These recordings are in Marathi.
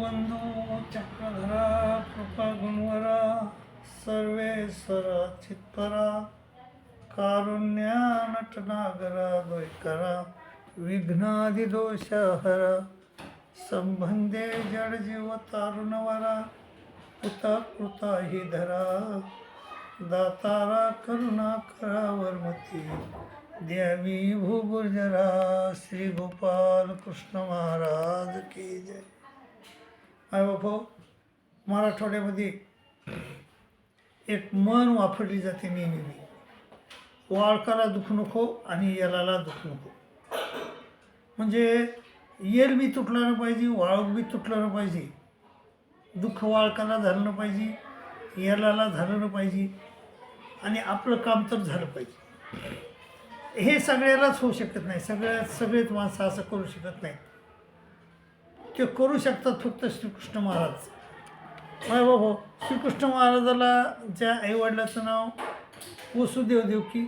वंदो चक्रधरा कृपा गुणवरा सर्वेश्वरा चित्परा कारुण्या नटनागरा द्वैकरा विघ्नादिदोषहरा संबंधे जडजीव तारुणवरा कृता कृता हि धरा दातारा करुणा वर्मती द्यावी भूगुर्जरा श्री गोपाल कृष्ण महाराज की जय। माय मराठवाड्यामध्ये एक मन वापरली जाते नेहमी वाळकाला दुखू नको आणि येलाला दुखू नको. म्हणजे येल बी तुटलं पाहिजे वाळक बी तुटलं पाहिजे. दुःख वाळकाला झालं पाहिजे येलाला झालं पाहिजे आणि आपलं काम तर झालं पाहिजे. हे सगळ्यालाच होऊ शकत नाही. सगळ्या सगळेच माणसं असं करू शकत नाही ते करू शकतात फक्त श्रीकृष्ण महाराज. माय बाबा श्रीकृष्ण महाराजाला ज्या आईवडिलाचं नाव वसुदेव देवकी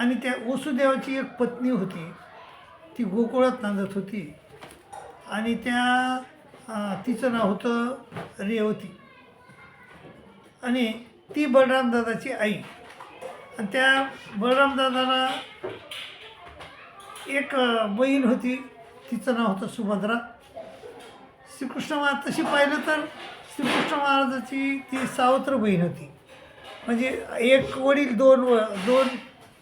आणि त्या वसुदेवाची एक पत्नी होती ती गोकुळात नांदत होती आणि त्या तिचं नाव होतं रेवती. आणि ती बलरामदादाची आई. आणि त्या बलरामदादाला एक बहीण होती. तिचं नाव होतं सुभद्रा. श्रीकृष्ण महाराज तशी पाहिलं तर श्रीकृष्ण महाराजाची ती सावत्र बहीण होती. म्हणजे एक वडील दोन व दोन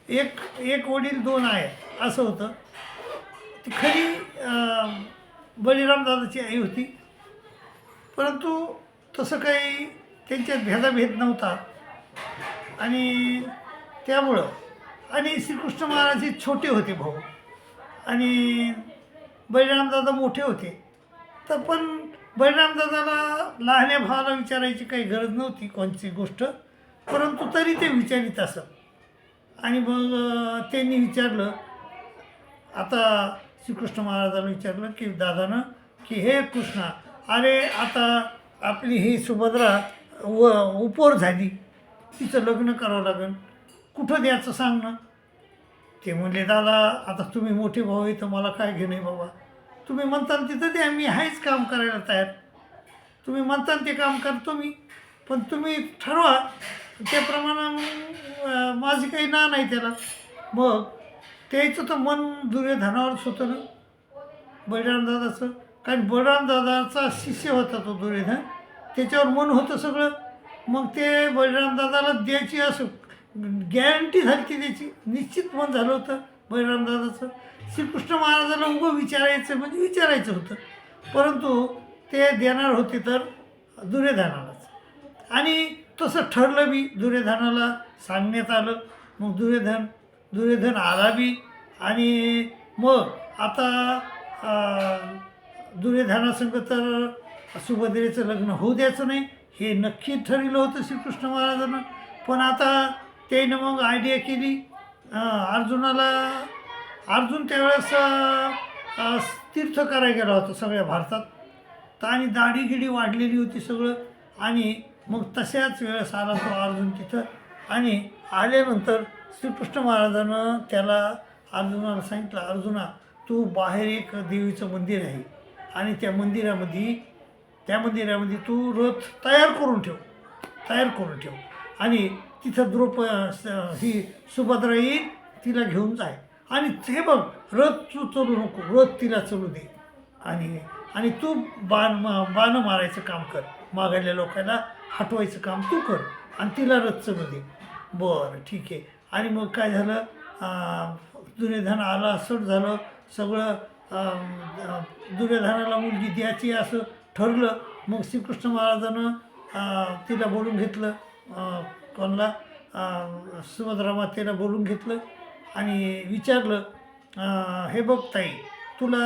एक एक वडील दोन आहे असं होतं. ती खरी बळीरामदादाची आई होती. परंतु तसं काही त्यांच्यात भेदाभेद नव्हता. आणि त्यामुळं आणि श्रीकृष्ण महाराज हे छोटे होते भाऊ. आणि बळीरामदादा मोठे होते. तर पण बळीरामदादाला लहान्या भावाला विचारायची काही गरज नव्हती कोणती गोष्ट. परंतु तरी ते विचारित असत. आणि मग त्यांनी विचारलं आता श्रीकृष्ण महाराजांना विचारलं की दादानं की हे कृष्णा अरे आता आपली ही सुभद्रा व उपोर झाली. तिचं लग्न करावं लागेल. कुठं द्यायचं सांग ना. ते म्हणले दादा आता तुम्ही मोठे भाऊ आहे तर मला काय घेणे बाबा? तुम्ही म्हणता तिथं द्या मी आहेच काम करायला तयार. तुम्ही म्हणता ते काम करतो मी पण तुम्ही ठरवा. त्याप्रमाणे माझी काही ना नाही त्याला. मग त्याचं तर मन दुर्योधनावरच होतं ना बळीराम दादाचं. कारण बळीराम दादाचा शिष्य होता तो दुर्योधन. त्याच्यावर मन होतं सगळं. मग ते बळीराम दादाला द्यायची असं. गॅरंटी झाली की त्याची. निश्चित मन झालं होतं बळीरामदादाचं श्रीकृष्ण महाराजाला उभं विचारायचं म्हणजे विचारायचं होतं. परंतु ते देणार होते तर दुर्योधनालाच. आणि तसं ठरलं बी दुर्योधनाला सांगण्यात आलं. मग दुर्योधन दुर्योधन आला बी. आणि मग आता दुर्योधनासंग तर सुभद्रेचं लग्न होऊ द्यायचं नाही. हे नक्की ठरलं होतं श्रीकृष्ण महाराजांना. पण आता त्याने मग आयडिया केली. अर्जुनाला अर्जुन त्यावेळेस तीर्थ करायला गेला होता सगळ्या भारतात. तर आणि दाढीगिडी वाढलेली होती सगळं. आणि मग तशाच वेळेस आला तो अर्जुन तिथं. आणि आल्यानंतर श्रीकृष्ण महाराजानं त्याला अर्जुनाला सांगितलं अर्जुना तू बाहेर एक देवीचं मंदिर आहे. आणि त्या मंदिरामध्ये त्या मंदिरामध्ये तू रथ तयार करून ठेव. तयार करून ठेव. आणि तिथं द्रुप स- ही सुभद्रा येईल तिला घेऊन जाय. आणि ते बघ रथ तू चलू नको रथ तिला चलू दे. आणि आणि तू बाण मा बाणं मारायचं काम कर. मागायल्या लोकांना हटवायचं काम तू कर आणि तिला रथ चलू दे. बरं ठीक आहे. आणि मग काय झालं? दुर्योधन आला सट झालं सगळं दुर्योधनाला मुलगी द्यायची असं ठरलं. मग श्रीकृष्ण महाराजानं तिला बोलून घेतलं. कोणाला अं, सुभद्रा मातेला बोलून घेतलं आणि विचारलं हे बघ ताई तुला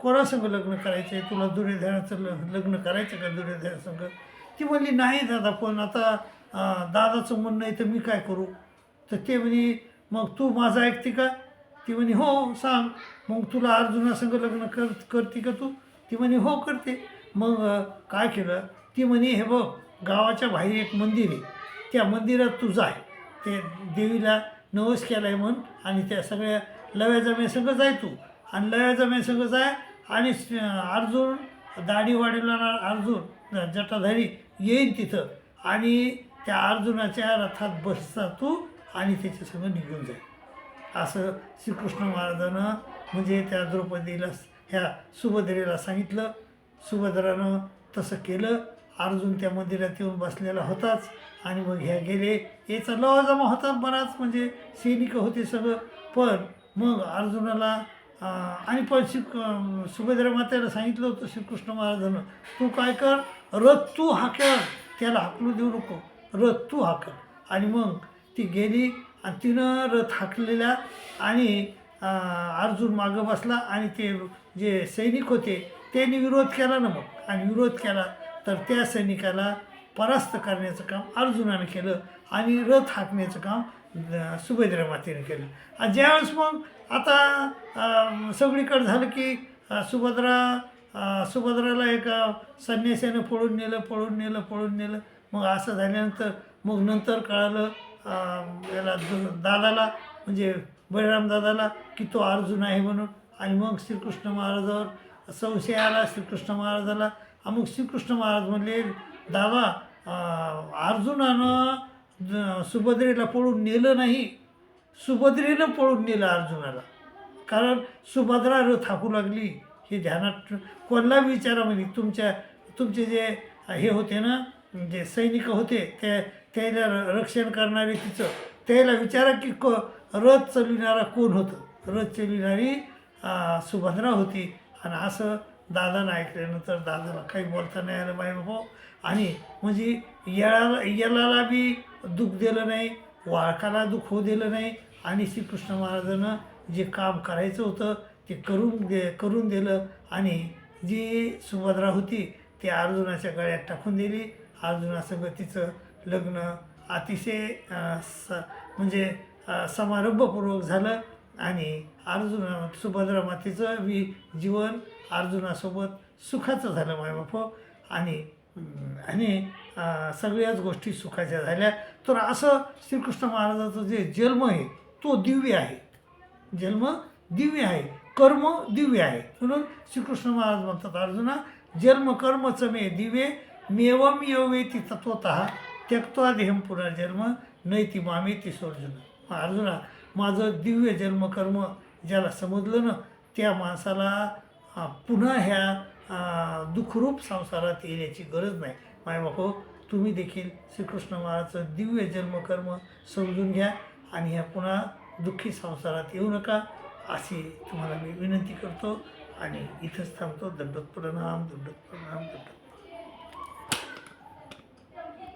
कोणासंग लग्न करायचं आहे? तुला दुर्योधनाचं ल लग्न करायचं का दुर्योधनासंग? ती म्हणली नाही दादा पण आता दादाचं म्हणणं आहे तर मी काय करू? तर ते म्हणे मग तू माझं ऐकते का? ती म्हणे हो सांग. मग तुला अर्जुनासंग लग्न कर करते का तू? ती म्हणे हो करते. मग काय केलं? ती म्हणे हे बघ गावाच्या बाहेर एक मंदिर आहे. त्या मंदिरात तू जाय ते देवीला नवस केला आहे म्हण आणि त्या सगळ्या लव्या जम्यासंग जाय तू. आणि लव्या जम्यासंग जाय आणि अर्जुन दाढी वाढवणारा अर्जुन जटाधारी येईन तिथं. आणि त्या अर्जुनाच्या रथात बसता तू आणि त्याच्यासंग निघून जाईल असं श्रीकृष्ण महाराजानं म्हणजे त्या द्रौपदीला ह्या सुभद्रेला सांगितलं. सुभद्रानं तसं केलं. अर्जुन त्या मंदिरात येऊन बसलेला होताच. आणि मग ह्या गेले. याचा लवाजमा होता बराच म्हणजे सैनिक होते सगळं. पण मग अर्जुनाला आणि पण श्री सुभद्रा मातेला सांगितलं होतं श्रीकृष्ण महाराजानं तू काय कर? रथ तू हाकर त्याला हाकलू देऊ नको. रथ तू हाकर आणि मग ती गेली आणि तिनं रथ हाकलेला आणि अर्जुन मागं बसला आणि ते जे सैनिक होते त्यांनी विरोध केला ना मग. आणि विरोध केला. तर त्या सैनिकाला परास्त करण्याचं काम अर्जुनानं केलं आणि रथ हाकण्याचं काम अं, सुभद्रा मातेने केलं. आणि ज्यावेळेस मग आता सगळीकडे झालं की सुभद्रा सुभद्राला एका संन्यासानं पळून नेलं पळून नेलं पळून नेलं. मग असं झाल्यानंतर मग नंतर कळालं याला दादाला म्हणजे बळीराम दादाला की तो अर्जुन आहे म्हणून. आणि मग श्रीकृष्ण महाराजावर संशय आला श्रीकृष्ण महाराजाला मग श्रीकृष्ण महाराज म्हणले दादा अर्जुनानं ज- सुभद्रेला पळून नेलं नाही. सुभद्रेनं पळून नेलं अर्जुनाला. कारण सुभद्रा र थाकू लागली. हे ध्यानात कोणला विचारा म्हणजे तुमच्या तुमचे जे हे होते ना जे सैनिक होते ते त्याला रक्षण करणारे तिचं त्याला विचारा की क रथ चलविणारा कोण होतं? रथ चलविणारी सुभद्रा होती. आणि असं दादानं ऐकल्यानंतर दादाला काही बोलता नाही आलं बाई बाबा हो. आणि म्हणजे येळाला येलाला बी दुःख दिलं नाही वाळकाला दुःख होऊ दिलं नाही. आणि श्रीकृष्ण महाराजानं जे काम करायचं होतं ते करून दे करून दिलं. आणि जी सुभद्रा होती ती अर्जुनाच्या गळ्यात टाकून दिली. अर्जुनासंग तिचं लग्न अतिशय स म्हणजे समारंभपूर्वक झालं. आणि अर्जुना सुभद्रा मातेचं बी जीवन अर्जुनासोबत सुखाचं झालं मायबाप हो. आणि आणि सगळ्याच गोष्टी सुखाच्या झाल्या. तर असं श्रीकृष्ण महाराजाचं जे जन्म आहे तो दिव्य आहे. जन्म दिव्य आहे कर्म दिव्य आहे. म्हणून श्रीकृष्ण महाराज म्हणतात अर्जुना जन्म कर्मच मे दिव्ये मेवम ती तत्वत त्यक्त्वा देहम पुनर्जन्म नैती मामेती सोर्जुन मग अर्जुना माझं दिव्य जन्म कर्म ज्याला समजलं ना त्या माणसाला पुन्हा ह्या दुःखरूप संसारात येण्याची गरज नाही. मायबापो तुम्ही देखील श्रीकृष्ण महाराजचं दिव्य जन्मकर्म समजून घ्या आणि ह्या पुन्हा दुःखी संसारात येऊ नका अशी तुम्हाला मी विनंती करतो. आणि इथंच थांबतो. दंडोत प्रणाम दंडोत प्रणाम दंडोत